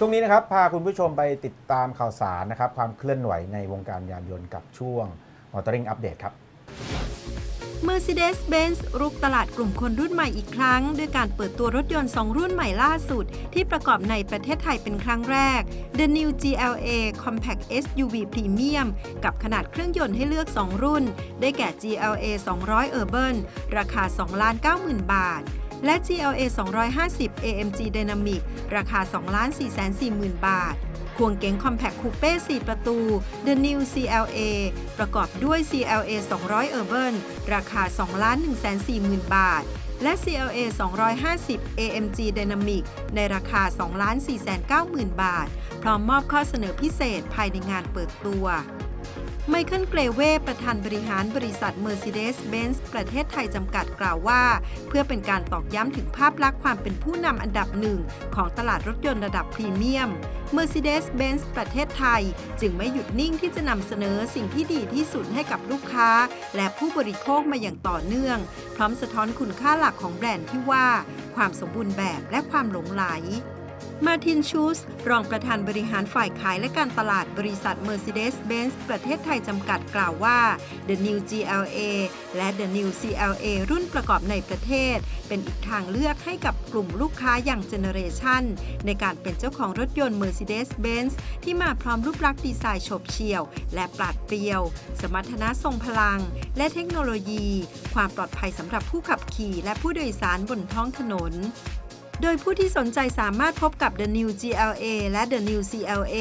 ช่วงนี้นะครับพาคุณผู้ชมไปติดตามข่าวสารนะครับความเคลื่อนไหวในวงการยานยนต์กับช่วง Motoring Update ครับ Mercedes-Benz รุกตลาดกลุ่มคนรุ่นใหม่อีกครั้ง ด้วยการเปิดตัวรถยนต์ 2 รุ่นใหม่ล่าสุด ที่ประกอบในประเทศไทยเป็นครั้งแรก The New GLA Compact SUV Premium กับขนาดเครื่องยนต์ให้เลือก 2 รุ่น ได้แก่ GLA 200 Urban ราคา 2,90,000 บาท และ GLA 250 AMG Dynamic ราคา 2,440,000 บาท ควงเก๋ง Compact Coupe 4ประตู The New CLA ประกอบด้วย CLA 200 Urban ราคา 2,140,000 บาท และ CLA 250 AMG Dynamic ในราคา 2,490,000 บาท พร้อมมอบข้อเสนอพิเศษภายในงานเปิดตัว ไมเคิลเกรเวประธานบริหารบริษัท Mercedes-Benz ประเทศไทยจำกัดกล่าวว่า เพื่อเป็นการตอกย้ำถึงภาพลักษณ์ความเป็นผู้นำอันดับหนึ่งของตลาดรถยนต์ระดับพรีเมียม Mercedes-Benz ประเทศไทย จึงไม่หยุดนิ่งที่จะนำเสนอสิ่งที่ดีที่สุดให้กับลูกค้า และผู้บริโภคมาอย่างต่อเนื่อง พร้อมสะท้อนคุณค่าหลักของแบรนด์ที่ว่า ความสมบูรณ์แบบและความหลงไหล มาร์ตินชูส รองประธานบริหารฝ่ายขายและการตลาดบริษัท Mercedes-Benz ประเทศไทยจำกัดกล่าวว่า The New GLA และ The New CLA รุ่นประกอบในประเทศ เป็นอีกทางเลือกให้กับกลุ่มลูกค้าอย่างเจเนเรชันในการเป็นเจ้าของรถยนต์ Mercedes-Benz ที่มาพร้อมรูปลักษณ์ดีไซน์โฉบเฉี่ยว และปราดเปรียว สมรรถนะทรงพลัง และเทคโนโลยี ความปลอดภัยสำหรับผู้ขับขี่ และผู้โดยสารบนท้องถนน โดยผู้ที่สนใจสามารถพบกับ The New GLA และ The New CLA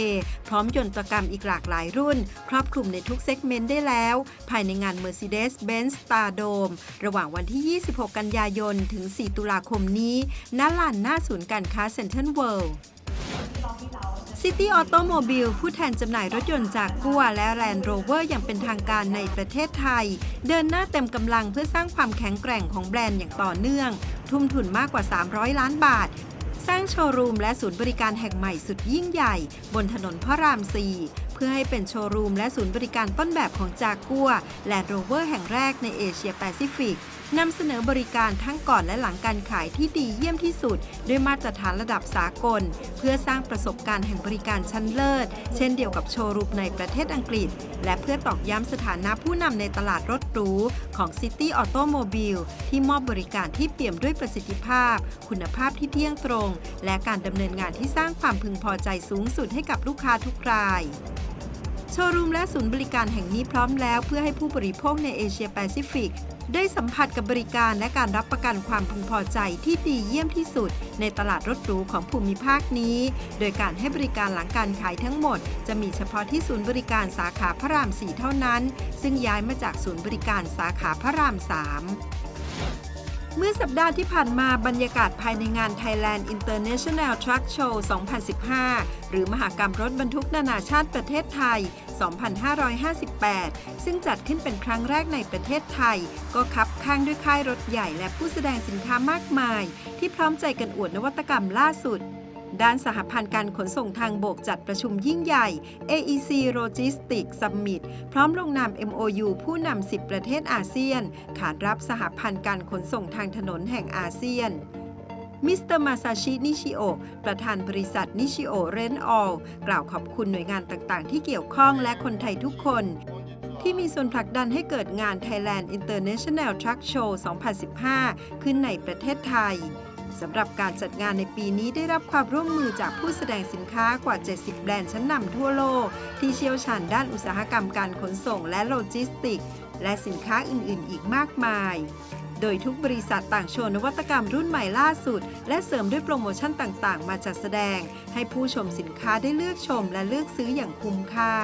พร้อมยนตกรรมอีกหลากหลายรุ่น ครอบคลุมในทุกเซกเมนต์ได้แล้ว ภายในงาน Mercedes-Benz Stardome ระหว่างวันที่ 26 กันยายน ถึง 4 ตุลาคมนี้ณลานหน้าศูนย์การค้าเซ็นทรัลเวิลด์ City Automobile ผู้แทนจำหน่ายรถยนต์จากกัวและ Land Rover อย่างเป็นทางการในประเทศไทย เดินหน้าเต็มกำลังเพื่อสร้างความแข็งแกร่งของแบรนด์อย่างต่อเนื่อง ทุ่มทุนมากกว่า 300 ล้านบาท สร้างโชว์รูมและศูนย์บริการแห่งใหม่สุดยิ่งใหญ่ บนถนนพระราม 4 เพื่อให้เป็นโชว์รูมและศูนย์บริการต้นแบบของจากกัวและโรเวอร์แห่งแรกในเอเชียแปซิฟิกนำเสนอบริการทั้งก่อนและหลังการขายที่ดีเยี่ยมที่สุด ด้วยมาตรฐานระดับสากล เพื่อสร้างประสบการณ์แห่งบริการชั้นเลิศ เช่นเดียวกับโชว์รูมในประเทศอังกฤษ และเพื่อตอกย้ำสถานะผู้นำในตลาดรถหรูของ City Automobile ที่มอบบริการที่เปี่ยมด้วยประสิทธิภาพ คุณภาพที่เที่ยงตรง และการดำเนินงานที่สร้างความพึงพอใจสูงสุดให้กับลูกค้าทุกราย โชว์รูมและศูนย์บริการแห่งนี้พร้อมแล้วเพื่อให้ผู้บริโภคในเอเชียแปซิฟิกได้สัมผัสกับบริการและการรับประกันความพึงพอใจที่ดีเยี่ยมที่สุด ในตลาดรถหรูของภูมิภาคนี้ โดยการให้บริการหลังการขายทั้งหมด จะมีเฉพาะที่ศูนย์บริการสาขาพระราม4เท่านั้น ซึ่งย้ายมาจากศูนย์บริการสาขาพระราม3เมื่อสัปดาห์ที่ผ่านมาบรรยากาศภายในงาน Thailand International Truck Show 2015 หรือมหากรรมรถบรรทุกนานาชาติประเทศไทย 2558 ซึ่งจัดขึ้นเป็นครั้งแรกในประเทศไทย ก็คับข้างด้วยค่ายรถใหญ่และผู้แสดงสินค้ามากมาย ที่พร้อมใจกันอวดนวัตกรรมล่าสุดด้านสหพันธ์การขนส่งทางบกจัดประชุมยิ่งใหญ่ AEC Logistics Summit พร้อมลงนาม MOU ผู้นำ 10 ประเทศอาเซียน ขานรับสหพันธ์การขนส่งทางถนนแห่งอาเซียน มิสเตอร์มาซาชิ นิชิโอ ประธานบริษัทนิชิโอเรนออลกล่าวขอบคุณหน่วยงานต่างๆ ที่เกี่ยวข้องและคนไทยทุกคน ที่มีส่วนผลักดันให้เกิดงาน Thailand International Truck Show 2015 ขึ้นในประเทศไทยสำหรับการจัดงานในปีนี้ได้รับความร่วมมือจากผู้แสดงสินค้ากว่า 70 แบรนด์ชั้นนำทั่วโลก ที่เชี่ยวชาญด้านอุตสาหกรรมการขนส่งและโลจิสติกส์และสินค้าอื่น ๆ อีกมากมาย โดยทุกบริษัทต่างโชว์นวัตกรรมรุ่นใหม่ล่าสุด และเสริมด้วยโปรโมชั่นต่างๆ มาจัดแสดง ให้ผู้ชมสินค้าได้เลือกชมและเลือกซื้ออย่างคุ้มค่า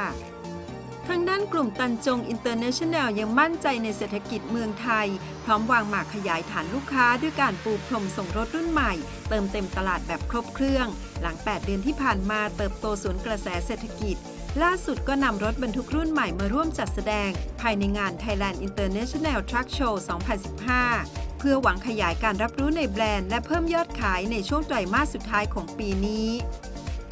ทางด้านกลุ่มตันจงอินเตอร์เนชั่นแนลยังมั่นใจในเศรษฐกิจเมืองไทย พร้อมวางหมากขยายฐานลูกค้าด้วยการปูพรมส่งรถรุ่นใหม่ เติมเต็มตลาดแบบครบเครื่อง หลัง 8 เดือนที่ผ่านมาเติบโตสวนกระแสเศรษฐกิจ ล่าสุดก็นำรถบรรทุกรุ่นใหม่มาร่วมจัดแสดง ภายในงาน Thailand International Truck Show 2015 เพื่อหวังขยายการรับรู้ในแบรนด์และเพิ่มยอดขายในช่วงไตรมาสสุดท้ายของปีนี้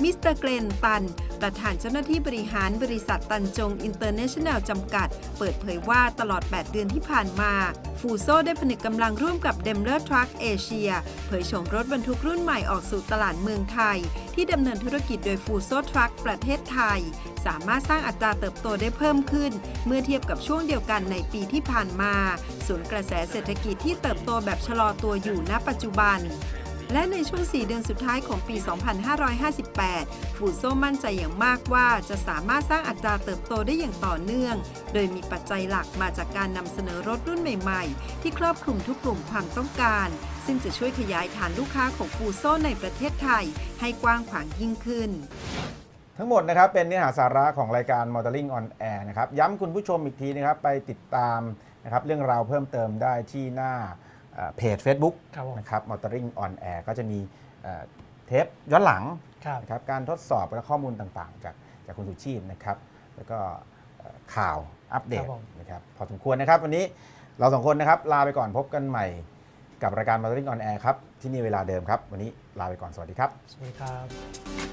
มิสเตอร์เกรนตัน ประธานเจ้าหน้าที่บริหารบริษัทตันจงอินเตอร์เนชั่นแนลจำกัด เปิดเผยว่าตลอด 8 เดือนที่ผ่านมา ฟูโซได้ผนึกกำลังร่วมกับเดมเลอร์ทรัคเอเชียเผยโฉมรถบรรทุกรุ่นใหม่ออกสู่ตลาดเมืองไทย ที่ดำเนินธุรกิจโดยฟูโซทรัคประเทศไทย สามารถสร้างอัตราเติบโตได้เพิ่มขึ้น เมื่อเทียบกับช่วงเดียวกันในปีที่ผ่านมา ส่วนกระแสเศรษฐกิจที่เติบโตแบบชะลอตัวอยู่ณปัจจุบัน และในช่วง 4 เดือนสุดท้ายของปี 2558 ฟูโซมั่นใจอย่างมากว่าจะสามารถสร้างอัตราเติบโตได้อย่างต่อเนื่อง โดยมีปัจจัยหลักมาจากการนำเสนอรถรุ่นใหม่ๆ ที่ครอบคลุมทุกกลุ่มความต้องการ ซึ่งจะช่วยขยายฐานลูกค้าของฟูโซในประเทศไทย ให้กว้างขวางยิ่งขึ้นทั้งหมดนะครับเป็นเนื้อหาสาระของรายการ Motoring on Air นะครับย้ำคุณผู้ชมอีกทีนะครับไปติดตามนะครับเรื่องราวเพิ่มเติมได้ที่หน้า เอ่อเพจ Facebook ครับผม นะครับ Motoring on Air ก็จะมีเอ่อเทปย้อนหลังครับ นะครับการทดสอบและข้อมูลต่างๆ จากจากคุณสุชีพนะครับ แล้วก็เอ่อข่าวอัปเดครัตบผม นะครับพอสมควรนะครับ วันนี้เราสองคนนะครับ ลาไปก่อนพบกันใหม่กับรายการ Motoring on Air ครับ ที่นี่เวลาเดิมครับ วันนี้ลาไปก่อนสวัสดีครับ สวัสดีครับ